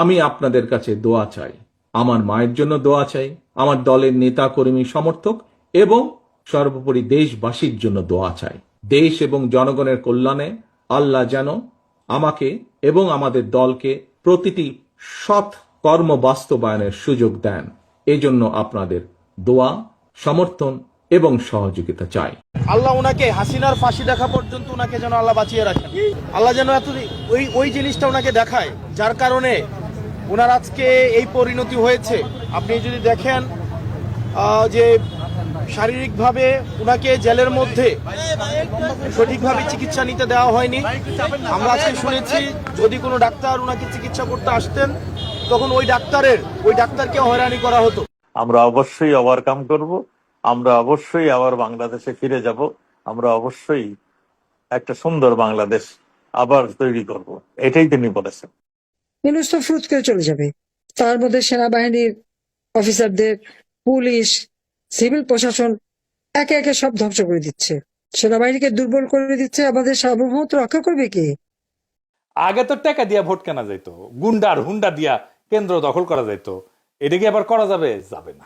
আমি আপনাদের কাছে দোয়া চাই। আমার মায়ের জন্য দোয়া চাই। আমার দলের নেতা কর্মী সমর্থক এবং সর্বোপরি দেশবাসীর জন্য দোয়া চাই। দেশ এবং জনগণের কল্যাণে আল্লাহ যেন আমাকে এবং আমাদের দলকে প্রতিটি সৎ কর্ম বাস্তবায়নের সুযোগ দেন। এজন্য আপনাদের দোয়া, সমর্থন এবং সহযোগিতা চাই। আল্লাহ ওনাকে হাসিনার ফাঁসি দেখা পর্যন্ত ওনাকে যেন আল্লাহ বাঁচিয়ে রাখেন। আল্লাহ যেন এত ওই ওই জিনিসটা ওনাকে দেখায়, যার কারণে ওনার আজকে এই পরিণতি হয়েছে। আপনি যদি দেখেন যে শারীরিকভাবে ওনাকে জেলের মধ্যে সঠিকভাবে চিকিৎসা নিতে দেওয়া হয়নি, আমরা আজকে শুনেছি যদি কোনো ডাক্তার ওনাকে চিকিৎসা করতে আসতেন, তখন ওই ডাক্তারের, ওই ডাক্তারকে হয়রানি করা হতো। আমরা অবশ্যই ওভারকাম করব, আমরা অবশ্যই আবার বাংলাদেশে ফিরে যাব, আমরা অবশ্যই একটা সুন্দর বাংলাদেশ আবার তৈরি করব। এটাই তিনি বলেছেন। ইউনুস তো ফ্রুত করে চলে যাবে। তার মধ্যে সেনাবাহিনীর অফিসারদের, পুলিশ, সিভিল প্রশাসন একে একে সব ধ্বংস করে দিচ্ছে। সেনাবাহিনীকে দুর্বল করে দিচ্ছে। আমাদের সার্বভৌমত্ব রক্ষা করবে কি? আগে তো টাকা দিয়া ভোট কেনা যাইতো। গুন্ডার হুন্ডা দিয়া কেন্দ্র দখল করা যাইতো। এটা কি আবার করা যাবে? যাবে না।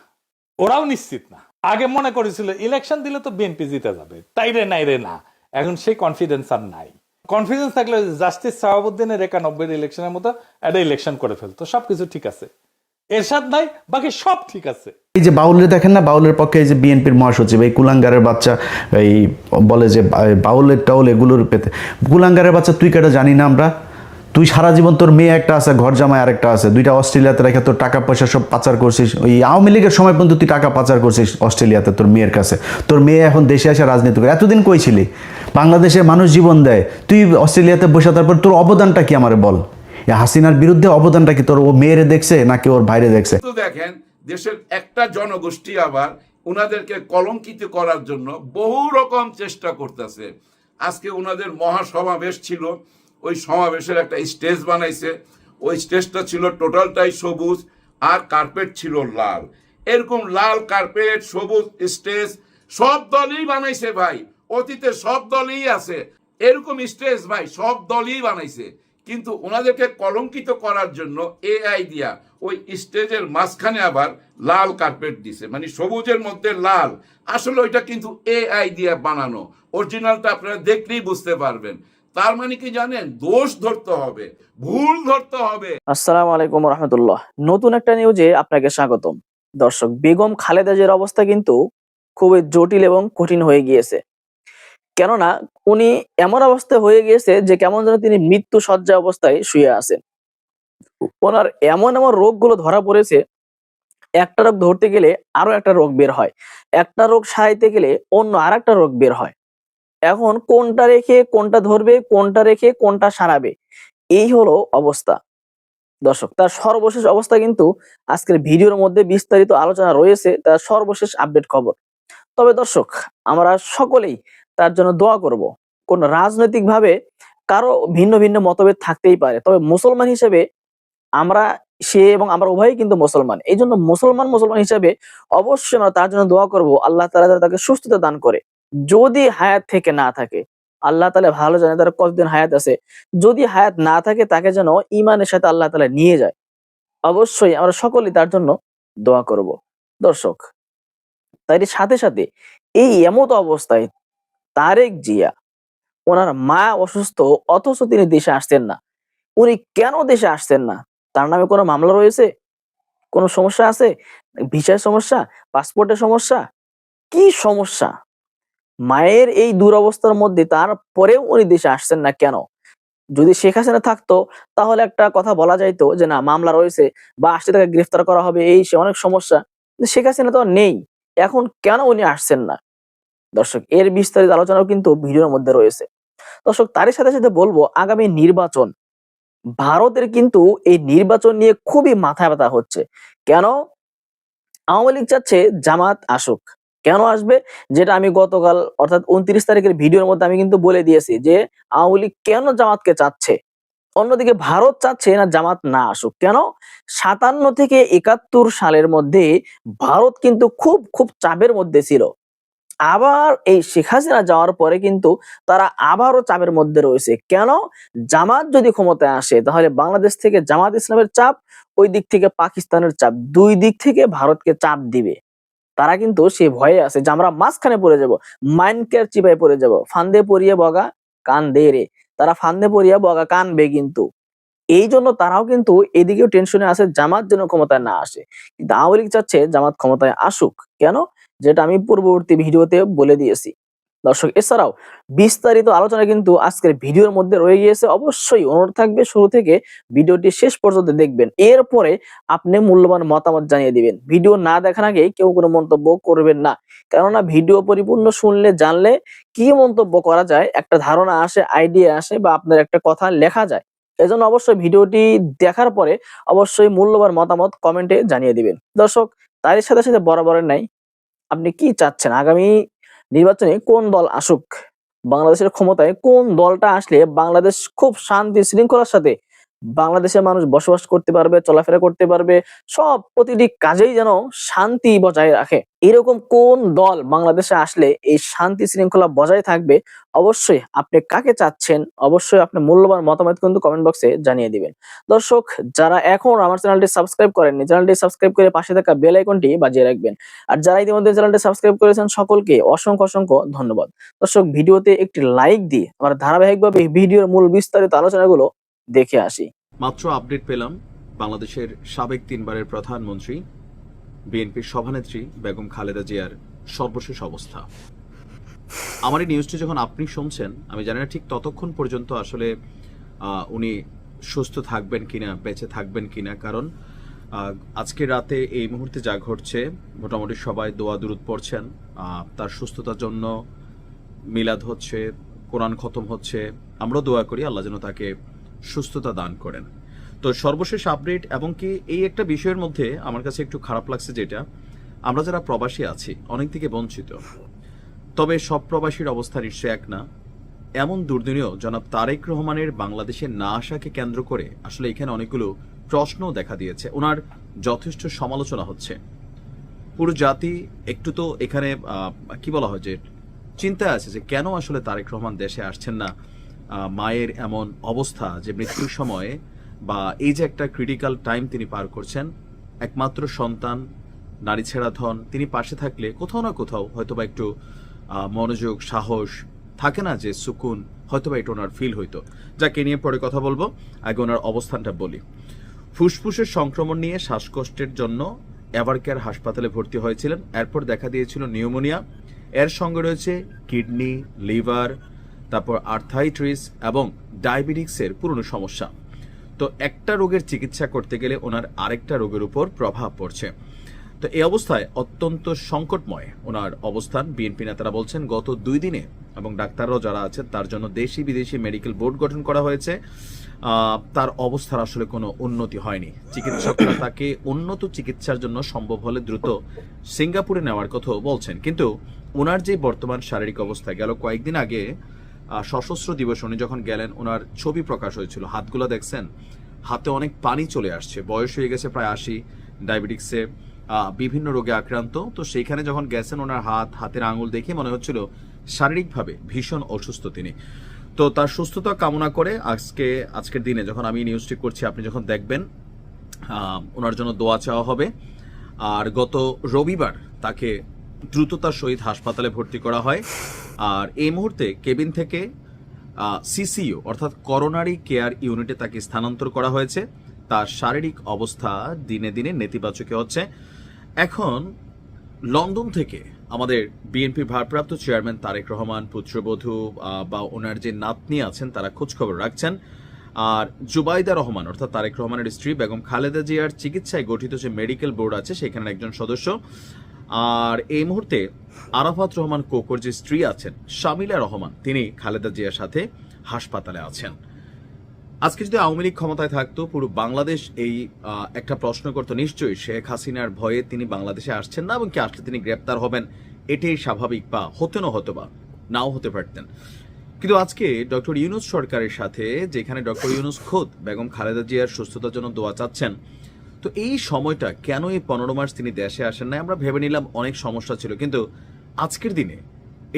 ওরাও নিশ্চিত না। আগে মনে করেছিল, ইলেকশন দিলে তো বিএনপি জিতে যাবে। তাই রে নাই রে না। এখন সেই কনফিডেন্স আর নাই। কনফিডেন্স থাকলে জাস্টিস সাহাবুদ্দিনের একানব্বই ইলেকশনের মতো একটা ইলেকশন করে ফেলতো। সবকিছু ঠিক আছে। এরশাদ নাই বাকি সব ঠিক আছে। এই যে বাউলের দেখেন না, বাউলের পক্ষে এই যে বিএনপির মহাসচিব, এই কুলাঙ্গারের বাচ্চা, এই বলে যে বাউলের টাউল এগুলোর পেতে কুলাঙ্গারের বাচ্চা তুই কেটে জানি না আমরা? তুই সারা জীবন তোর মেয়ে একটা আছে, ঘর জামাই আরেকটা আছে, দুইটা অস্ট্রেলিয়াতে রেখে তোর টাকা পয়সা সব পাচার করছিস। ওই আওয়ামী লীগের সময় পর্যন্ত তুই টাকা পাচার করছিস অস্ট্রেলিয়াতে তোর মেয়ের কাছে। তোর মেয়ে এখন দেশে এসে রাজনীতি করে। এতদিন কই ছিলি? বাংলাদেশে মানুষ জীবন দেয়। তুই অস্ট্রেলিয়াতে বসে তারপর তোর অবদানটা কি আমার বল? হাসিনার বিরুদ্ধে অবদানটা কি তোর ও মেয়েরে দেখছে নাকি ওর বাইরে দেখছে? দেখেন, দেশের একটা জনগোষ্ঠী আবার ওনাদেরকে কলঙ্কিত করার জন্য বহু রকম চেষ্টা করতেছে। আজকে ওনাদের মহাসমাবেশ ছিল। ওই সমাবেশের একটা স্টেজ বানাইছে। ওই স্টেজটা ছিল টোটালটাই সবুজ আর কার্পেট ছিল লাল। এরকম লাল কার্পেট, সবুজ স্টেজ, সব দলই বানাইছে ভাই। অতীতে সব দলই আছে। এরকম স্টেজ ভাই, সব দলই বানাইছে। কিন্তু ওনাদেরকে কলঙ্কিত করার জন্য এআই দিয়া ওই স্টেজের মাঝখানে আবার লাল কার্পেট দিছে। মানে সবুজের মধ্যে লাল। আসলে ওইটা কিন্তু এআই দিয়া বানানো। অরিজিনালটা আপনারা দেখলেই বুঝতে পারবেন। তার মানে কি জানেন? দোষ ধরতে হবে, ভুল ধরতে হবে। আসসালামু আলাইকুম রহমতুল্লাহ নতুন একটা নিউজে আপনাকে স্বাগতম। দর্শক, বেগম খালেদা জিয়ার অবস্থা কিন্তু খুবই জটিল এবং কঠিন হয়ে গিয়েছে। কেননা, উনি এমন অবস্থায় হয়ে গিয়েছে যে কেমন যেন তিনি মৃত্যু সজ্জা অবস্থায় শুয়ে আছেন। ওনার এমন এমন রোগগুলো ধরা পড়েছে, একটা রোগ ধরতে গেলে আরও একটা রোগ বের হয়। একটা রোগ সারাইতে গেলে অন্য আর একটা রোগ বের হয়। এখন কোনটা রেখে কোনটা ধরবে, কোনটা রেখে কোনটা সারাবে? এই হলো অবস্থা। দর্শক, তার সর্বশেষ অবস্থা কিন্তু আজকের ভিডিওর মধ্যে বিস্তারিত আলোচনা রয়েছে, তার সর্বশেষ আপডেট খবর। তবে দর্শক, আমরা সকলেই তার জন্য দোয়া করব, কোন রাজনৈতিক ভাবে কারও ভিন্ন ভিন্ন মতভেদ থাকতেই পারে। তবে মুসলমান হিসেবে আমরা, সে এবং আমরা উভয়ই কিন্তু মুসলমান। এই জন্য মুসলমান মুসলমান হিসেবে অবশ্যই আমরা তার জন্য দোয়া করব, আল্লাহ তালা তাকে সুস্থতা দান করে। যদি হায়াত থেকে না থাকে, আল্লাহ তালা ভালো জানে তার কতদিন হায়াত আছে। যদি হায়াত না থাকে, তাকে যেন ইমানের সাথে আল্লাহ তালা নিয়ে যায়। অবশ্যই আমরা সকলেই তার জন্য দোয়া করব। দর্শক তাই সাথে সাথে এই এমত অবস্থায় তারেক জিয়া, ওনার মা অসুস্থ, অথচ তিনি দেশে আসতেন না। উনি কেন দেশে আসতেন না? তার নামে কোনো মামলা রয়েছে? কোনো সমস্যা আছে? ভিসার সমস্যা? পাসপোর্টের সমস্যা? কি সমস্যা? মায়ের এই দুরবস্থার মধ্যে তারপরেও উনি দেশে আসছেন না কেন? যদি শেখ হাসিনা থাকতো, তাহলে একটা কথা বলা যাইতো যে, না, মামলা রয়েছে বা আসতে তাকে গ্রেফতার করা হবে, এই সে অনেক সমস্যা। শেখ হাসিনা তো নেই। এখন কেন উনি আসছেন না? দর্শক, এর বিস্তারিত আলোচনাও কিন্তু ভিডিওর মধ্যে রয়েছে। দর্শক, তারই সাথে সাথে বলব, আগামী নির্বাচন, ভারতের কিন্তু এই নির্বাচন নিয়ে খুবই মাথা ব্যথা হচ্ছে। কেন? আওয়ামী লীগ চাচ্ছে জামাত আসুক। কেন আসবে? যেটা আমি গতকাল, অর্থাৎ উনত্রিশ তারিখের ভিডিওর মধ্যে আমি কিন্তু বলে দিয়েছি যে, আওয়ামী লীগ কেন জামাতকে চাচ্ছে? অন্যদিকে ভারত চাচ্ছে না জামাত না আসুক। কেন? সাতান্ন থেকে একাত্তর সালের মধ্যে ভারত কিন্তু খুব খুব চাপের মধ্যে ছিল। আবার এই শেখ হাসিনা যাওয়ার পরে কিন্তু তারা আবারও চাপের মধ্যে রয়েছে। কেন? জামাত যদি ক্ষমতায় আসে, তাহলে বাংলাদেশ থেকে জামাত ইসলামের চাপ, ওই দিক থেকে পাকিস্তানের চাপ। দুই দিক থেকে ভারতকে চাপ দিবে। তারা কিন্তু সে ভয়ে আছে যে আমরা মাঝখানে পড়ে যাব মাইনকের চিপায় পড়ে যাব, ফান্দে পড়িয়ে বগা কান দে রে। তারা ফান্দে পড়িয়া বগা কানবে কিন্তু। এই জন্য তারাও কিন্তু এদিকেও টেনশনে আছে, জামাত যেন ক্ষমতায় না আসে। কিন্তু আওয়ামী লীগ চাচ্ছে জামাত ক্ষমতায় আসুক। কেন? যেটা আমি পূর্ববর্তী ভিডিওতে বলে দিয়েছি। দর্শক, এছাড়াও বিস্তারিত আলোচনা কিন্তু আজকের ভিডিওর মধ্যে রয়ে গিয়েছে। অবশ্যই অনুরোধ থাকবে শুরু থেকে ভিডিওটি শেষ পর্যন্ত দেখবেন। এরপরে আপনি মূল্যবান মতামত জানিয়ে দিবেন। ভিডিও না দেখার আগে কেউ কোনো মন্তব্য করবেন না। কেননা ভিডিও পরিপূর্ণ শুনলে, জানলে কি মন্তব্য করা যায়, একটা ধারণা আসে আইডিয়া আসে বা আপনার একটা কথা লেখা যায়। এজন্য অবশ্যই ভিডিওটি দেখার পরে অবশ্যই মূল্যবান মতামত কমেন্টে জানিয়ে দিবেন। দর্শক, তারই সাথে সাথে বরাবরের নাই। আপনি কি চাচ্ছেন? আগামী নির্বাচনে কোন দল আসুক? বাংলাদেশের ক্ষমতায় কোন দলটা আসলে বাংলাদেশ খুব শান্তি শৃঙ্খলার সাথে বাংলাদেশের মানুষ বসবাস করতে পারবে, চলাফেরা করতে পারবে, সব প্রতিটি কাজেই যেন শান্তি বজায় রাখে। এরকম কোন দল বাংলাদেশে আসলে এই শান্তি শৃঙ্খলা বজায় থাকবে? অবশ্যই আপনি কাকে চাচ্ছেন? অবশ্যই আপনি মূল্যবান মতামত কিন্তু কমেন্ট বক্সে জানিয়ে দিবেন। দর্শক, যারা এখন আমার চ্যানেলটি সাবস্ক্রাইব করেননি চ্যানেলটি সাবস্ক্রাইব করে পাশে থাকা বেল আইকনটি বাজিয়ে রাখবেন। আর যারা ইতিমধ্যে চ্যানেলটি সাবস্ক্রাইব করেছেন, সকলকে অসংখ্য অসংখ্য ধন্যবাদ। দর্শক, ভিডিওতে একটি লাইক দিয়ে আমার ধারাবাহিকভাবে ভিডিওর মূল বিস্তারিত আলোচনাগুলো দেখে আসি। মাত্র আপডেট পেলাম বাংলাদেশের সাবেক তিনবারের প্রধানমন্ত্রী, বিএনপির সভানেত্রী বেগম খালেদা জিয়ার সর্বশেষ অবস্থা। আমার এই নিউজটি যখন আপনি শুনছেন, আমি জানি না ঠিক ততক্ষণ পর্যন্ত আসলে উনি সুস্থ থাকবেন কিনা, বেঁচে থাকবেন কিনা, কারণ আজকে রাতে এই মুহূর্তে যা ঘটছে, মোটামুটি সবাই দোয়া দুরুদ পড়ছেন। তার সুস্থতার জন্য মিলাদ হচ্ছে, কোরআন খতম হচ্ছে। আমরাও দোয়া করি, আল্লাহ যেন তাকে সুস্থতা দান করেন। তো সর্বশেষ আপডেট এবং কি এই একটা বিষয়ের মধ্যে আমার কাছে একটু খারাপ লাগছে যেটা, আমরা যারা প্রবাসী আছি, অনেক দিকে বঞ্চিত। তবে সব প্রবাসীর অবস্থা নিশ্চয় এক না। এমন দুর্দিনেও জনাব তারেক রহমানের বাংলাদেশে না আসাকে কেন্দ্র করে আসলে এখানে অনেকগুলো প্রশ্ন দেখা দিয়েছে। ওনার যথেষ্ট সমালোচনা হচ্ছে। পুরো জাতি একটু তো এখানে কি বলা হয় যে, চিন্তায় আছে যে কেন আসলে তারেক রহমান দেশে আসছেন না? মায়ের এমন অবস্থা যে মৃত্যুর সময়ে বা এই যে একটা ক্রিটিক্যাল টাইম তিনি পার করছেন, একমাত্র সন্তান, নারী ছেড়া ধন, তিনি পাশে থাকলে কোথাও না কোথাও হয়তোবা একটু মনোযোগ, সাহস থাকে না যে সুকুন হয়তোবা এটা ওনার ফিল হইতো। যাকে নিয়ে পরে কথা বলব। আগে ওনার অবস্থানটা বলি। ফুসফুসের সংক্রমণ নিয়ে শ্বাসকষ্টের জন্য এভারকেয়ার হাসপাতালে ভর্তি হয়েছিলেন। এরপর দেখা দিয়েছিল নিউমোনিয়া। এর সঙ্গে রয়েছে কিডনি, লিভার তারপর আর্থাইট্রিস এবং ডায়াবেটিক্সের পুরনো সমস্যা। তো একটা রোগের চিকিৎসা করতে গেলে ওনার আরেকটা রোগের উপর প্রভাব পড়ছে। তো এই অবস্থায় অত্যন্ত সংকটময় ওনার অবস্থান। বিএনপি নেতারা বলছেন, গত দুই দিনে এবং ডাক্তাররাও যারা আছেন, তার জন্য দেশি বিদেশি মেডিকেল বোর্ড গঠন করা হয়েছে। তার অবস্থার আসলে কোনো উন্নতি হয়নি। চিকিৎসকরা তাকে উন্নত চিকিৎসার জন্য সম্ভব হলে দ্রুত সিঙ্গাপুরে নেওয়ার কথাও বলছেন। কিন্তু ওনার যে বর্তমান শারীরিক অবস্থা গেল কয়েকদিন আগে সশস্ত্র দিবস উনি যখন গেলেন ওনার ছবি প্রকাশ হয়েছিল। হাতগুলো দেখছেন? হাতে অনেক পানি চলে আসছে। বয়স হয়ে গেছে প্রায় আশি। ডায়াবেটিক্সে বিভিন্ন রোগে আক্রান্ত। তো সেইখানে যখন গেছেন ওনার হাত, হাতের আঙুল দেখে মনে হচ্ছিল শারীরিকভাবে ভীষণ অসুস্থ তিনি। তো তার সুস্থতা কামনা করে আজকে, আজকের দিনে যখন আমি নিউজটি করছি, আপনি যখন দেখবেন ওনার জন্য দোয়া চাওয়া হবে। আর গত রবিবার তাকে দ্রুততার সহিত হাসপাতালে ভর্তি করা হয়। আর এই মুহূর্তে কেবিন থেকে সিসিইউ অর্থাৎ করোনারি কেয়ার ইউনিটে তাকে স্থানান্তর করা হয়েছে। তার শারীরিক অবস্থা দিনে দিনে নেতিবাচকে হচ্ছে। এখন লন্ডন থেকে আমাদের বিএনপি ভারপ্রাপ্ত চেয়ারম্যান তারেক রহমান, পুত্রবধূ বা ওনার যে নাতনি আছেন, তারা খোঁজখবর রাখছেন। আর জুবাইদা রহমান, অর্থাৎ তারেক রহমানের স্ত্রী বেগম খালেদা জিয়ার চিকিৎসায় গঠিত যে মেডিকেল বোর্ড আছে সেখানে একজন সদস্য। আর এই মুহূর্তে আরাফাত রহমান কোকর যে স্ত্রী আছেন, শামিলা রহমান, তিনি খালেদা জিয়ার সাথে হাসপাতালে আছেন। আজকে যদি আওয়ামী লীগ ক্ষমতায় থাকতো, পুরো বাংলাদেশ এই একটা প্রশ্ন করতো, নিশ্চয়ই শেখ হাসিনার ভয়ে তিনি বাংলাদেশে আসছেন না এবং কি আসলে তিনি গ্রেপ্তার হবেন, এটাই স্বাভাবিক বা হতে না, হতো বা নাও হতে পারতেন। কিন্তু আজকে ডক্টর ইউনুস সরকারের সাথে, যেখানে ডক্টর ইউনুস খোদ বেগম খালেদা জিয়ার সুস্থতার জন্য দোয়া চাচ্ছেন তো এই সময়টা কেন এই পনেরো মাস তিনি দেশে আসেন না আমরা ভেবে নিলাম অনেক সমস্যা ছিল, কিন্তু আজকের দিনে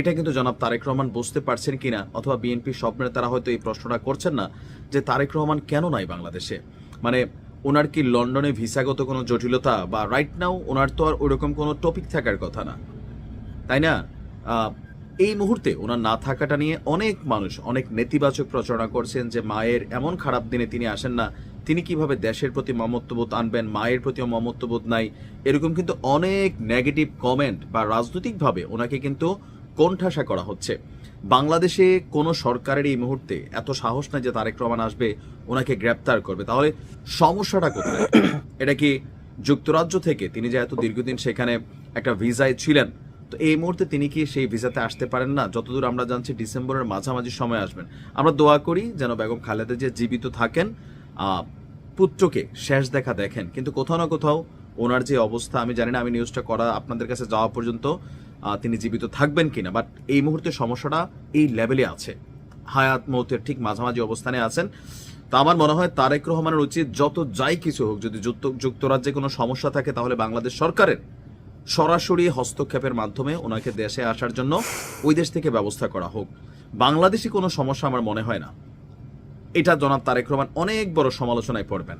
এটা কিন্তু জনাব তারেক রহমান বুঝতে পারছেন কিনা? অথবা বিএনপি স্বপ্নের তারা হয়তো এই প্রশ্নটা করছেন না যে তারেক রহমান কেন নাই বাংলাদেশে? মানে ওনার কি লন্ডনে ভিসাগত কোনো জটিলতা বা রাইট নাও ওনার তো আর ওইরকম কোনো টপিক থাকার কথা না, তাই না? এই মুহূর্তে ওনার না থাকাটা নিয়ে অনেক মানুষ অনেক নেতিবাচক প্রচারণা করছেন যে মায়ের এমন খারাপ দিনে তিনি আসেন না তিনি কীভাবে দেশের প্রতি মমত্ববোধ আনবেন, মায়ের প্রতিও মমত্ববোধ নাই, এরকম কিন্তু অনেক নেগেটিভ কমেন্ট বা রাজনৈতিকভাবে ওনাকে কিন্তু কোণঠাসা করা হচ্ছে। বাংলাদেশে কোনো সরকারের এই মুহূর্তে এত সাহস নাই যে তারেক রহমান আসবে, ওনাকে গ্রেপ্তার করবে। তাহলে সমস্যাটা কোথায়? এটা কি যুক্তরাজ্য থেকে তিনি যে এত দীর্ঘদিন সেখানে একটা ভিসায় ছিলেন, তো এই মুহূর্তে তিনি কি সেই ভিসাতে আসতে পারেন না? যতদূর আমরা জানছি ডিসেম্বরের মাঝামাঝি সময় আসবেন। আমরা দোয়া করি যেন বেগম খালেদা যে জীবিত থাকেন পুত্রকে শেষ দেখা দেখেন। কিন্তু কোথাও না কোথাও ওনার যে অবস্থা, আমি জানি না, আমি নিউজটা করা আপনাদের কাছে যাওয়া পর্যন্ত তিনি জীবিত থাকবেন কিনা বাট এই মুহূর্তে সমস্যাটা এই লেভেলে আছে। হায়াত মৌতের ঠিক মাঝামাঝি অবস্থানে আছেন। তা আমার মনে হয় তারেক রহমানের উচিত যত যাই কিছু হোক, যদি যুক্ত- যুক্তরাজ্যে কোনো সমস্যা থাকে, তাহলে বাংলাদেশ সরকারের সরাসরি হস্তক্ষেপের মাধ্যমে ওনাকে দেশে আসার জন্য ওই দেশ থেকে ব্যবস্থা করা হোক। বাংলাদেশি কোনো সমস্যা আমার মনে হয় না। এটা জনাব তারেক রহমান অনেক বড় সমালোচনায় পড়বেন।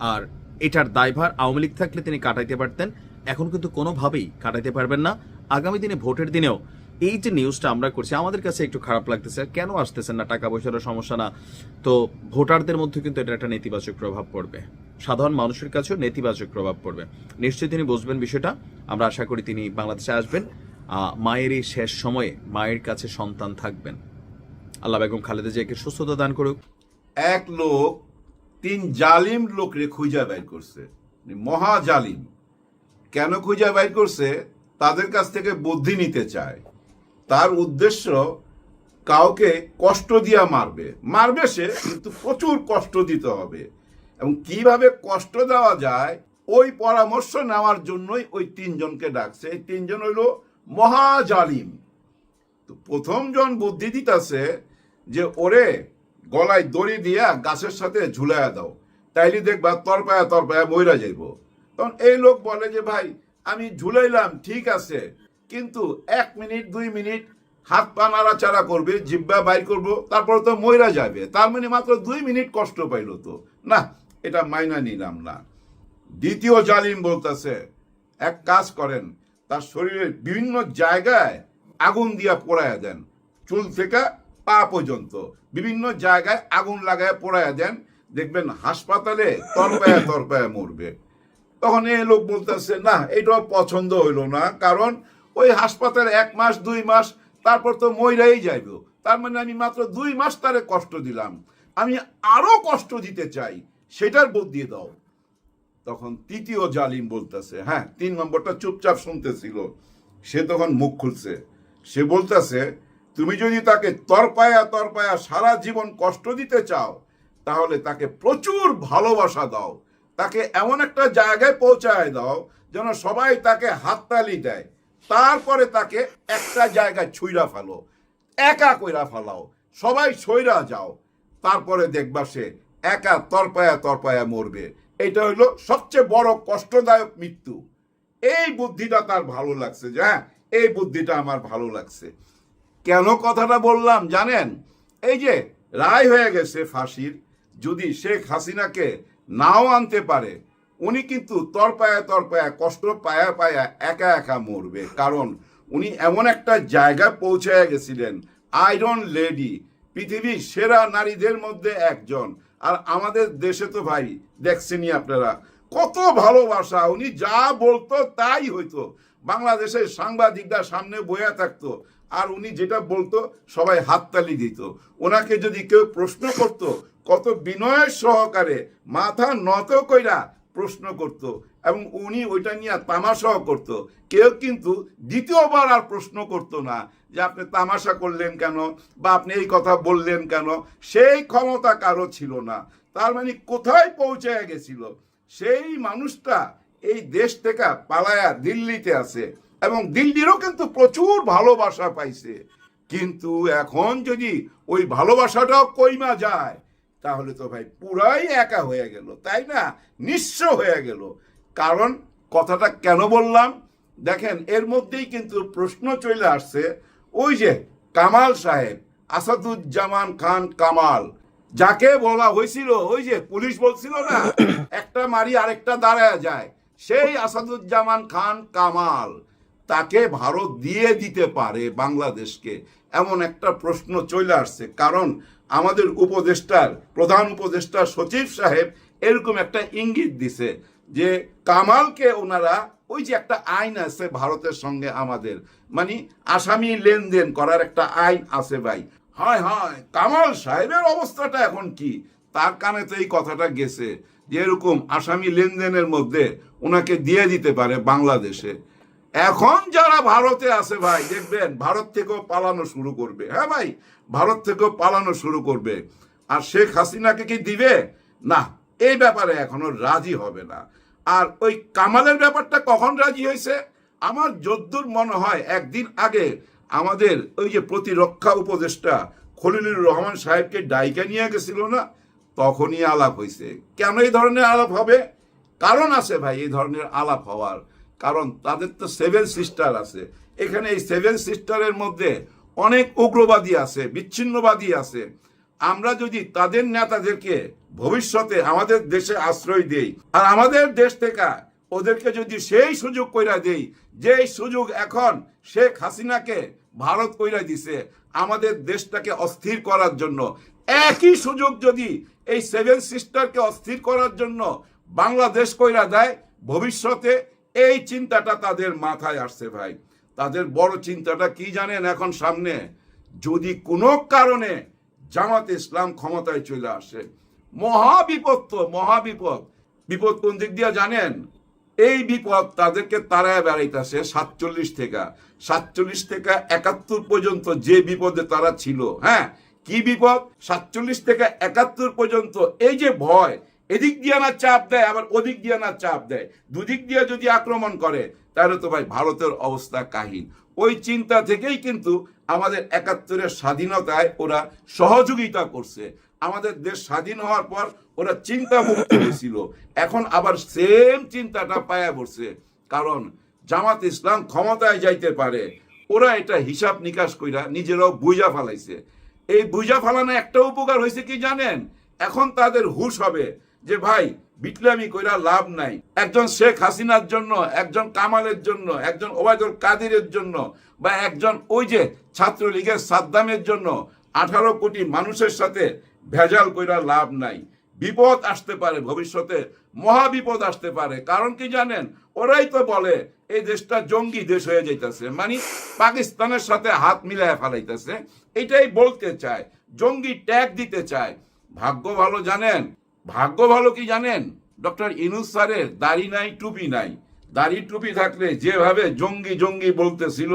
আর এটার দায়ভার আওয়ামী লীগ থাকলে তিনি কাটাইতে পারতেন এখন কিন্তু কোনোভাবেই কাটাইতে পারবেন না। আগামী দিনে ভোটের দিনেও এই যে নিউজটা আমরা করছি আমাদের কাছে একটু খারাপ লাগতেছে কেন আসতেছেন না টাকা পয়সারও সমস্যা না। তো ভোটারদের মধ্যে কিন্তু এটা একটা নেতিবাচক প্রভাব পড়বে। সাধারণ মানুষের কাছেও নেতিবাচক প্রভাব পড়বে। নিশ্চয়ই তিনি বুঝবেন বিষয়টা। আমরা আশা করি তিনি বাংলাদেশে আসবেন। আহ, মায়ের এই শেষ সময়ে মায়ের কাছে সন্তান থাকবেন। আল্লাহ বেগম খালেদা জিয়াকে সুস্থতা দান করুক। এক লোক, তিন জালিম লোকরে খুঁজা বাইর করছে। মহা জালিম। কেন খুঁজা বাইর করছে? তাদের কাছ থেকে বুদ্ধি নিতে চায়। তার উদ্দেশ্য কাউকে কষ্ট দিয়া মারবে। মারবে সে, কিন্তু প্রচুর কষ্ট দিতে হবে। এবং কীভাবে কষ্ট দেওয়া যায়, ওই পরামর্শ নেওয়ার জন্যই ওই তিনজনকে ডাকছে। এই তিনজন হইল মহাজালিম তো প্রথম জন বুদ্ধি দিতেছে যে ওরে গলায় দড়ি দিয়া গাছের সাথে ঝুলাইয়া দাও, তাইলে দেখবা তরপায়া তরপায়া মইরা যাইব। তখন এই লোক বলে যে, ভাই, আমি ঝুলাইলাম, ঠিক আছে, কিন্তু এক মিনিট, দুই মিনিট হাত পা নাড়াচাড়া করবে, জিব্বা বাইর করব, তারপর তো মইরা যাবে। তার মানে মাত্র দুই মিনিট কষ্ট পাইলো তো। না, এটা মাইনা নিলাম না। দ্বিতীয় জালিম বলতেছে, এক কাজ করেন, তার শরীরের বিভিন্ন জায়গায় আগুন দিয়া পোড়ায়া দেন। চুল থেকে পা পর্যন্ত। বিভিন্ন জায়গায় আগুন লাগায় পোড়ায়া দেন। দেখবেন হাসপাতালে তরপায়া তরপায়া মরবে। তখন এই লোক বলতেছে, না এটাও পছন্দ হইল না। কারণ ওই হাসপাতালে এক মাস, দুই মাস, তারপর তো মইরাই যাইব। তার মানে আমি মাত্র দুই মাস তারে কষ্ট দিলাম। আমি আরও কষ্ট দিতে চাই, সেটার বুদ্ধি দাও। তখন তৃতীয় জালিম বলতেছে হ্যাঁ তিন নম্বরটা চুপচাপ শুনতেছিল। সে তখন মুখ খুলছে। সে বলতেছে তুমি যদি তাকে তরপায়া তরপায়া সারা জীবন কষ্ট দিতে চাও, তাহলে তাকে প্রচুর ভালোবাসা দাও। তাকে এমন একটা জায়গায় পৌঁছায় দাও যেন সবাই তাকে হাততালি দেয়। তারপরে তাকে একটা জায়গায় ছুঁড়া ফেলো, একা কইরা ফেলাও, সবাই সইরা যাও। তারপরে দেখবা সে একা তরপায়া তরপায়া মরবে। এটা হইল সবচেয়ে বড় কষ্টদায়ক মৃত্যু। এই বুদ্ধিটা তার ভালো লাগছে যে হ্যাঁ এই বুদ্ধিটা আমার ভালো লাগছে। কেন কথাটা বললাম জানেন? এই যে রায় হয়ে গেছে ফাঁসির, যদি শেখ হাসিনাকে নাও আনতে পারে, উনি কিন্তু তরপায়া তরপায়া, কষ্ট পায়া পায়া একা একা মরবে। কারণ উনি এমন একটা জায়গায় পৌঁছায় গেছিলেন, আয়রন লেডি, পৃথিবীর সেরা নারীদের মধ্যে একজন। আর আমাদের দেশে তো ভাই, দেখছেনই আপনারা, কত ভালোবাসা, উনি যা বলতো তাই হইতো। বাংলাদেশের সাংবাদিকরা সামনে বইয়া থাকতো আর উনি যেটা বলতো, সবাই হাততালি দিত। ওনাকে যদি কেউ প্রশ্ন করত, কত বিনয়ের সহকারে, মাথা নত কইরা প্রশ্ন করত এবং উনি ওইটা নিয়ে তামাশাও করত। কেউ কিন্তু দ্বিতীয়বার আর প্রশ্ন করতো না যে আপনি তামাশা করলেন কেন বা আপনি এই কথা বললেন কেন? সেই ক্ষমতা কারও ছিল না। তার মানে কোথায় পৌঁছে গেছিল? সেই মানুষটা এই দেশ থেকে পালায়া দিল্লিতে আছে। এবং দিল্লিরও কিন্তু প্রচুর ভালোবাসা পাইছে। কিন্তু এখন যদি ওই ভালোবাসাটাও কইমা যায় তাহলে তো ভাই পুরাই একা হয়ে গেল তাই না? নিঃস্ব হয়ে গেল। কারণ কথাটা কেন বললাম? দেখেন এর মধ্যেই কিন্তু প্রশ্ন চলে আসছে ওই যে কামাল সাহেব আসাদুজ্জামান খান কামাল যাকে বলা হয়েছিল ওই যে পুলিশ বলছিল না একটা মারি আরেকটা দাঁড়ায় যায় সেই আসাদুজ্জামান খান কামাল। তাকে ভারত দিয়ে দিতে পারে বাংলাদেশকে? এমন একটা প্রশ্ন চলে আসছে। কারণ আমাদের উপদেষ্টার, প্রধান উপদেষ্টা সচিব সাহেব এরকম একটা ইঙ্গিত দিছে যে কামালকে ওনারা, ওই যে একটা আইন আছে ভারতের সঙ্গে আমাদের মানে আসামি লেনদেন করার একটা আইন আছে ভাই। হয় হয়, কামাল সাহেবের অবস্থাটা এখন কি? তার কানে তো এই কথাটা গেছে যে এরকম আসামি লেনদেনের মধ্যে ওনাকে দিয়ে দিতে পারে বাংলাদেশে। এখন যারা ভারতে আছে ভাই, দেখবেন ভারত থেকেও পালানো শুরু করবে। হ্যাঁ ভাই? ভারত থেকেও পালানো শুরু করবে। আর শেখ হাসিনাকে কি দিবে? না, এই ব্যাপারে এখনও রাজি হবে না। আর ওই কামালের ব্যাপারটা কখন রাজি হয়েছে? আমার যদ্দূর মনে হয় একদিন আগে আমাদের ওই যে প্রতিরক্ষা উপদেষ্টা খলিলুর রহমান সাহেবকে ডাইকা নিয়ে গেছিল না? তখনই আলাপ হয়েছে। কেন এই ধরনের আলাপ হবে? কারণ আছে ভাই, এই ধরনের আলাপ হওয়ার। কারণ তাদের তো সেভেন সিস্টার আছে। এখানে এই সেভেন সিস্টারের মধ্যে অনেক উগ্রবাদী আছে, বিচ্ছিন্নবাদী আছে। আমরা যদি তাদের নেতাদেরকে ভবিষ্যতে আমাদের দেশে আশ্রয় দেই, আর আমাদের দেশ থেকে ওদেরকে যদি সেই সুযোগ কইরা দেই যে সুযোগ এখন শেখ হাসিনাকে ভারত কইরা দিছে, আমাদের দেশটাকে অস্থির করার জন্য। একই সুযোগ যদি এই সেভেন সিস্টারকে অস্থির করার জন্য বাংলাদেশ কইরা দেয়, ভবিষ্যতে এই চিন্তাটা তাদের মাথায় আসছে ভাই। তাদের বড় চিন্তাটা কি জানেন এখন সামনে? যদি কোনো কারণে জামাত ইসলাম ক্ষমতায় চলে আসে মহাবিপদ তো মহাবিপদ। বিপদ কোন দিক দিয়ে জানেন? এই বিপদ তাদেরকে তারায় বেড়াইতেছে সাতচল্লিশ থেকে। সাতচল্লিশ থেকে একাত্তর পর্যন্ত যে বিপদে তারা ছিল হ্যাঁ? কি বিপদ? সাতচল্লিশ থেকে একাত্তর পর্যন্ত এই যে ভয় এদিক দিয়ে না চাপ দেয়, আবার ওদিক দিয়ে না চাপ দেয়। দুদিক দিয়ে যদি আক্রমণ করে, তাহলে তো ভাই ভারতের অবস্থা কাহিন ওই চিন্তা থেকেই কিন্তু আমাদের একাত্তরের স্বাধীনতায় ওরা সহযোগিতা করছে। আমাদের দেশ স্বাধীন হওয়ার পর ওরা চিন্তা মুক্ত হয়েছিল। এখন আবার সেম চিন্তাটা পায়া পড়ছে। কারণ জামাত ইসলাম ক্ষমতায় যাইতে পারে, ওরা এটা হিসাব নিকাশ কইরা নিজেরাও বুঝা ফালাইছে। এই বুঝা ফালানো একটা উপকার হয়েছে কি জানেন? এখন তাদের হুশ হবে। যে ভাই, বিটলামি কইরা লাভ নাই। একজন শেখ হাসিনার জন্য, একজন কামালের জন্য, একজন ওবায়দুল কাদিরের জন্য বা একজন ওই যে ছাত্রলীগের সাদ্দামের জন্য আঠারো কোটি মানুষের সাথে ভেজাল কইরা লাভ নাই। বিপদ আসতে পারে ভবিষ্যতে, মহা বিপদ আসতে পারে। কারণ কি জানেন? ওরাই তো বলে, এই দেশটা জঙ্গি দেশ হয়ে যাইতেছে মানে পাকিস্তানের সাথে হাত মিলায় ফেলাইতেছে। এটাই বলতে চায়, জঙ্গি ট্যাগ দিতে চায়। ভাগ্য ভালো জানেন ভাগ্য ভালো কি জানেন? ডক্টর ইনুস স্যারের দাড়ি নাই, টুপি নাই। দাড়ি, টুপি থাকলে যেভাবে জঙ্গি জঙ্গি বলতেছিল,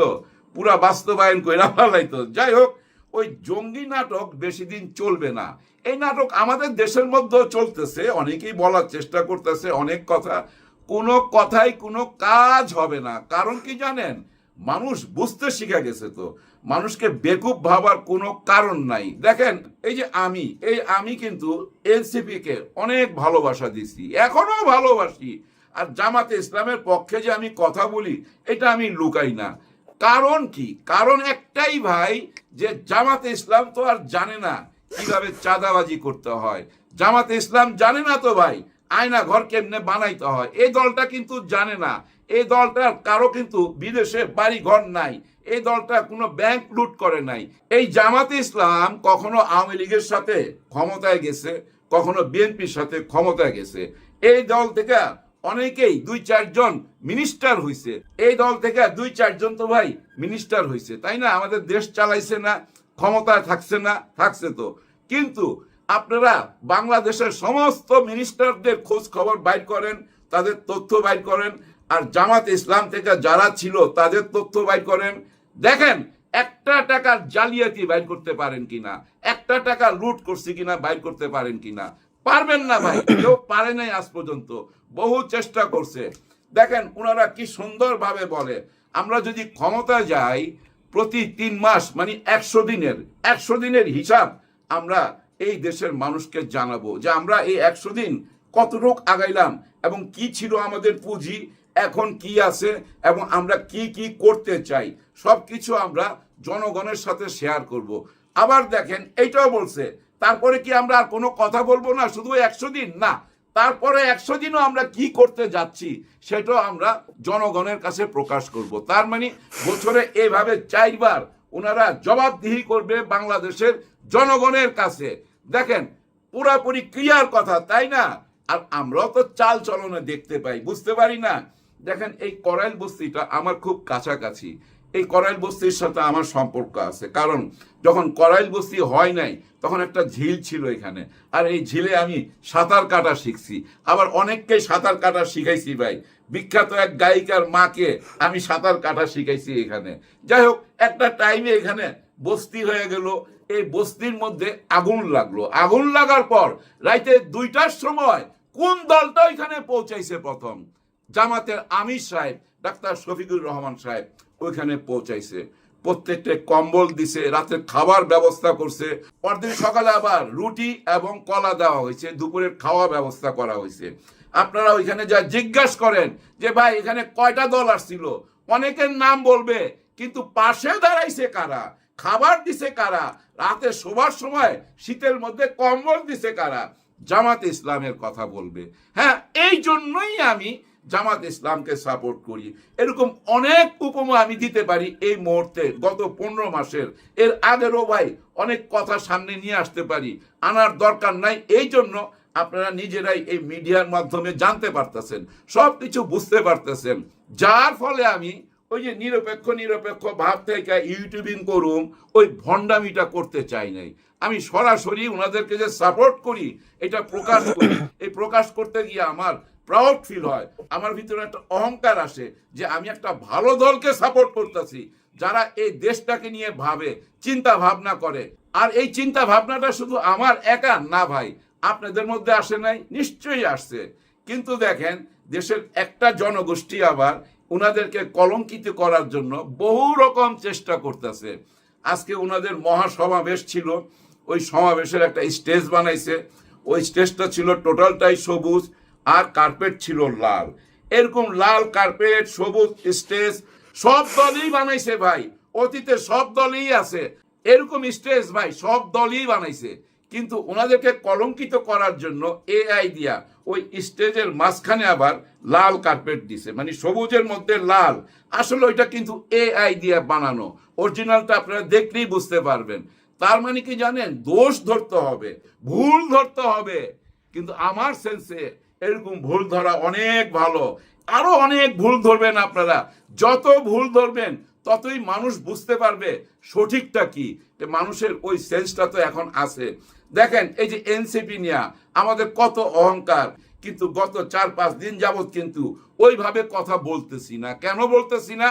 পুরা বাস্তবায়ন কইরা ফেলাইতো। যাই হোক, ওই জঙ্গি নাটক বেশি দিন চলবে না। এই নাটক আমাদের দেশের মধ্যেও চলতেছে, অনেকেই বলার চেষ্টা করতেছে, অনেক কথা। কোনো কথাই কোনো কাজ হবে না। কারণ কি জানেন? মানুষ বুঝতে শিখে গেছে তো। মানুষকে বেকুব ভাবার কোনো কারণ নাই। দেখেন, এই যে আমি, এই আমি কিন্তু এনসিপি কে অনেক ভালোবাসা দিছি এখনও ভালোবাসি। আর জামাতে ইসলামের পক্ষে যে আমি কথা বলি, এটা আমি লুকাই না। কারণ কি? কারণ একটাই ভাই, যে জামাতে ইসলাম তো আর জানে না কীভাবে চাঁদাবাজি করতে হয়। জামাতে ইসলাম জানে না তো ভাই আয়না ঘর কেমনে বানাইতে হয়। এই দলটা কিন্তু জানে না। এই দলটার কারও কিন্তু বিদেশে বাড়ি ঘর নাই। এই দলটা কোনো ব্যাংক লুট করে নাই। এই জামাতে ইসলাম কখনো আওয়ামী লীগের সাথে ক্ষমতায় গেছে, কখনো বিএনপির সাথে ক্ষমতায় গেছে। এই দল থেকে অনেকেই দুই চারজন মিনিস্টার হইছে। এই দল থেকে দুই চারজন তো ভাই মিনিস্টার হইছে। তাই না? আমাদের দেশ চালাইছে না, ক্ষমতায় থাকছে না, থাকছে তো। কিন্তু আপনারা বাংলাদেশের সমস্ত মিনিস্টারদের খোঁজ খবর বাইর করেন, তাদের তথ্য বাইর করেন আর জামাত ইসলাম থেকে যারা ছিল তাদের তথ্য বাইর করেন। দেখেন একটা টাকার জালিয়াতি বাইর করতে পারেন কিনা একটা টাকা লুট করছে কিনা বাইর করতে পারেন কিনা পারবেন না ভাই কেউ পারে নাই আজ পর্যন্ত বহু চেষ্টা করছে। দেখেন ওনারা কি সুন্দরভাবে বলে আমরা যদি ক্ষমতায় যাই প্রতি তিন মাস মানে একশো দিনের একশো দিনের হিসাব আমরা এই দেশের মানুষকে জানাব যে আমরা এই একশো দিন কতটুক আগাইলাম এবং কি ছিল আমাদের পুঁজি এখন কি আছে এবং আমরা কি কি করতে চাই সব কিছু আমরা জনগণের সাথে শেয়ার করব। আবার দেখেন, এইটাও বলছে, তারপরে কি আমরা আর কোনো কথা বলব না, শুধু একশো দিন? না, তারপরে একশো দিনও আমরা কি করতে যাচ্ছি, সেটাও আমরা জনগণের কাছে প্রকাশ করব। তার মানে বছরে এভাবে চারবার ওনারা জবাবদিহি করবে বাংলাদেশের জনগণের কাছে। দেখেন, পুরাপুরি ক্লিয়ার কথা, তাই না? আর আমরাও তো চাল চলনে দেখতে পাই, বুঝতে পারি না? দেখেন, এই করাইল বস্তিটা আমার খুব কাছাকাছি। এই করাইল বস্তির সাথে আমার সম্পর্ক আছে। কারণ, যখন করাইল বস্তি হয় নাই, তখন একটা ঝিল ছিল এখানে। আর এই ঝিলে আমি সাঁতার কাটা শিখছি। আবার অনেককে সাঁতার কাটা শিখাইছি ভাই। বিখ্যাত এক গায়িকার মাকে আমি সাঁতার কাটা শিখাইছি এখানে। যাই হোক, একটা টাইমে এখানে বস্তি হয়ে গেল। এই বস্তির মধ্যে আগুন লাগল। আগুন লাগার পর রাইতে দুইটার সময় কোন দলটা ওইখানে পৌঁছাইছে প্রথম? জামাতের আমির সাহেব, ডাক্তার শফিকুর রহমান সাহেব ওইখানে পৌঁছাইছে। প্রত্যেকটা কম্বল দিছে, রাতের খাবার ব্যবস্থা করছে। পরদিন সকালে আবার রুটি এবং কলা দেওয়া হয়েছে, দুপুরের খাওয়া ব্যবস্থা করা হয়েছে। আপনারা ওইখানে যা জিজ্ঞাসা করেন যে, ভাই, এখানে কয়টা দল আসছিল? অনেকের নাম বলবে, কিন্তু পাশে দাঁড়াইছে কারা? খাবার দিছে কারা? রাতে শোবার সময় শীতের মধ্যে কম্বল দিছে কারা? জামাত ইসলামের কথা বলবে। হ্যাঁ এই জন্যই আমি জামাত ইসলামকে সাপোর্ট করি। এরকম অনেক উপমা আমি দিতে পারি এই মুহূর্তে, গত পনেরো মাসের। এর আগেরও ভাই অনেক কথা সামনে নিয়ে আসতে পারি। আনার দরকার নাই, এই জন্য আপনারা নিজেরাই এই মিডিয়ার মাধ্যমে জানতে পারতেছেন সব কিছু বুঝতে পারতেছেন। যার ফলে আমি ওই যে নিরপেক্ষ নিরপেক্ষ ভাব থেকে ইউটিউবিং করুম ওই ভণ্ডামিটা করতে চাই নাই। আমি সরাসরি ওনাদেরকে যে সাপোর্ট করি, এটা প্রকাশ করি। এই প্রকাশ করতে গিয়ে আমার প্রাউড ফিল হয়। আমার ভিতরে একটা অহংকার আসে যে আমি একটা ভালো দলকে সাপোর্ট করতেছি, যারা এই দেশটাকে নিয়ে ভাবে, চিন্তা ভাবনা করে। আর এই চিন্তা ভাবনাটা শুধু আমার একা না ভাই, আপনাদের মধ্যে আসে নাই, নিশ্চয়ই আসছে। কিন্তু দেখেন, দেশের একটা জনগোষ্ঠী আবার উনাদেরকে কলঙ্কিত করার জন্য বহু রকম চেষ্টা করতেছে। আজকে উনাদের মহাসমাবেশ ছিল, ওই সমাবেশের একটা স্টেজ বানাইছে। ওই স্টেজটা ছিল টোটালটাই সবুজ আর কার্পেট ছিল লাল। এরকম লাল কার্পেট সবুজ স্টেজ সব দলই বানাইছে ভাই। অতীতে সব দলই আছে। এরকম স্টেজ ভাই, সব দলই বানাইছে। কিন্তু ওনাদেরকে কলঙ্কিত করার জন্য এআই দিয়া ওই স্টেজের মাঝখানে আবার লাল কার্পেট দিছে। মানে সবুজের মধ্যে লাল। আসলে ওইটা কিন্তু এআই দিয়ে বানানো। অরিজিনালটা আপনারা দেখলেই বুঝতে পারবেন। তার মানে কি জানেন? দোষ ধরতে হবে। ভুল ধরতে হবে। কিন্তু আমার সেন্সে এরকম ভুল ধরা অনেক ভালো। আরও অনেক ভুল ধরবেন আপনারা। যত ভুল ধরবেন, ততই মানুষ বুঝতে পারবে সঠিকটা কি। মানুষের ওই সেন্সটা তো এখন আছে। দেখেন, এই যে এনসিপি নিয়ে, আমাদের কত অহংকার। কিন্তু গত চার পাঁচ দিন যাবত কিন্তু ওইভাবে কথা বলতেছি না। কেন বলতেছি না?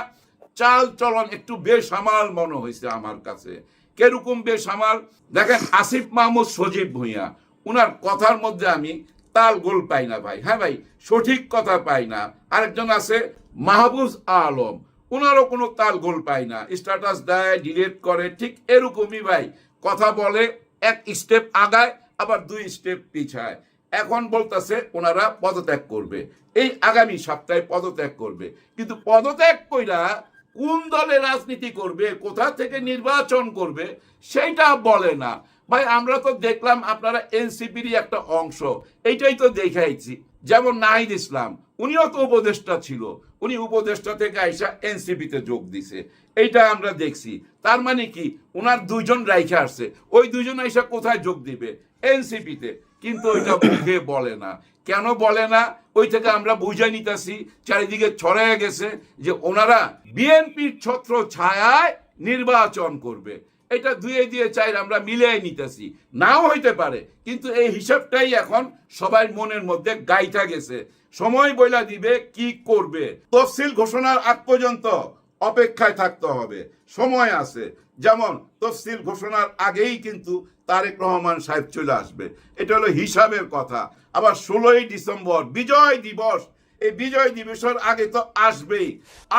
চাল চলন একটু বেসামাল মনে হয়েছে আমার কাছে। কেরকম বেসামাল? দেখেন, আসিফ মাহমুদ সজীব ভুঁইয়া, উনার কথার মধ্যে আমি তাল গোল পাই না ভাই। হ্যাঁ ভাই? সঠিক কথা পাই না। আরেকজন আছে, মাহবুজ আলম। ওনারও কোনো তাল গোল পাই না। স্ট্যাটাস দেয়, ডিলেট করে, ঠিক এরকমই ভাই। কথা বলে, এক স্টেপ আগায়, আবার দুই স্টেপ পিছায়। এখন বলতেছে, ওনারা পদত্যাগ করবে। এই আগামী সপ্তাহে পদত্যাগ করবে। কিন্তু পদত্যাগ কইরা কোন দলে রাজনীতি করবে, কোথা থেকে নির্বাচন করবে, সেইটা বলে না। ভাই, আমরা তো দেখলাম আপনারা এনসিপিরই একটা অংশ। এইটাই তো দেখাইছি। যেমন নাহিদ ইসলাম, উনিও তো উপদেষ্টা ছিল। উনি উপদেষ্টা থেকে আইসা এনসিপিতে যোগ দিছে। এইটা আমরা দেখছি। তার মানে কি ওনার দুইজন রাইখা আসছে ওই দুইজন আইসা কোথায় যোগ দিবে? এনসিপিতে। কিন্তু ওইটা মুখে বলে না। কেন বলে না? ওই থেকে আমরা বুঝে নিতেছি, চারিদিকে ছড়ায় গেছে যে ওনারা বিএনপির ছত্র ছায়ায় নির্বাচন করবে। এটা দুয়ে দিয়ে চাই আমরা মিলিয়ে নিতেছি। নাও হইতে পারে, কিন্তু এই হিসাবটাই এখন সবাই মনের মধ্যে গাইটা গেছে। সময় বইলা দিবে কি করবে। তফসিল ঘোষণার আগ পর্যন্ত অপেক্ষায় থাকতে হবে। সময় আছে। যেমন তফসিল ঘোষণার আগেই কিন্তু তারেক রহমান সাহেব চলে আসবে। এটা হলো হিসাবের কথা। আবার ষোলোই ডিসেম্বর, বিজয় দিবস। এই বিজয় দিবসের আগে তো আসবেই।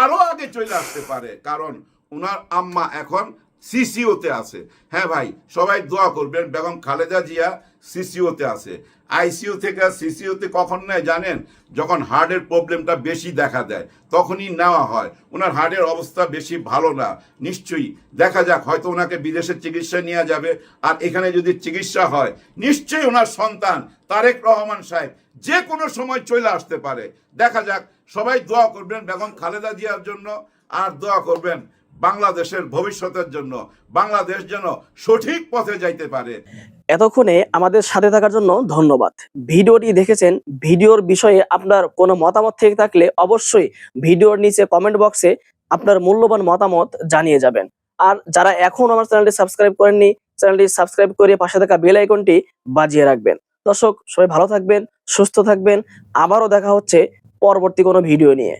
আরও আগে চলে আসতে পারে, কারণ ওনার আম্মা এখন সিসিওতে আছে। হ্যাঁ ভাই, সবাই দোয়া করবেন, বেগম খালেদা জিয়া সিসিওতে আছে। আইসিইউ থেকে সিসিওতে কখন নেয় জানেন? যখন হার্টের প্রবলেমটা বেশি দেখা দেয়, তখনই নেওয়া হয়। ওনার হার্টের অবস্থা বেশি ভালো না, নিশ্চয়ই। দেখা যাক, হয়তো ওনাকে বিদেশে চিকিৎসা নেওয়া যাবে। আর এখানে যদি চিকিৎসা হয়, নিশ্চয়ই ওনার সন্তান তারেক রহমান সাহেব যে কোনো সময় চলে আসতে পারে। দেখা যাক, সবাই দোয়া করবেন বেগম খালেদা জিয়ার জন্য। আর দোয়া করবেন বাংলাদেশের ভবিষ্যতের জন্য বাংলাদেশ যেন সঠিক পথে যাইতে পারে। এতক্ষণে আমাদের সাথে থাকার জন্য ধন্যবাদ। ভিডিওটি দেখেছেন, ভিডিওর বিষয়ে আপনার কোনো মতামত থেকে থাকলে অবশ্যই ভিডিওর নিচে কমেন্ট বক্সে আপনার মূল্যবান মতামত জানিয়ে যাবেন। আর যারা এখন আমার চ্যানেলটি সাবস্ক্রাইব করেননি, চ্যানেলটি সাবস্ক্রাইব করে পাশে থাকা বেল আইকনটি বাজিয়ে রাখবেন। দর্শক, সবাই ভালো থাকবেন, সুস্থ থাকবেন। আবারও দেখা হচ্ছে পরবর্তী কোনো ভিডিও নিয়ে।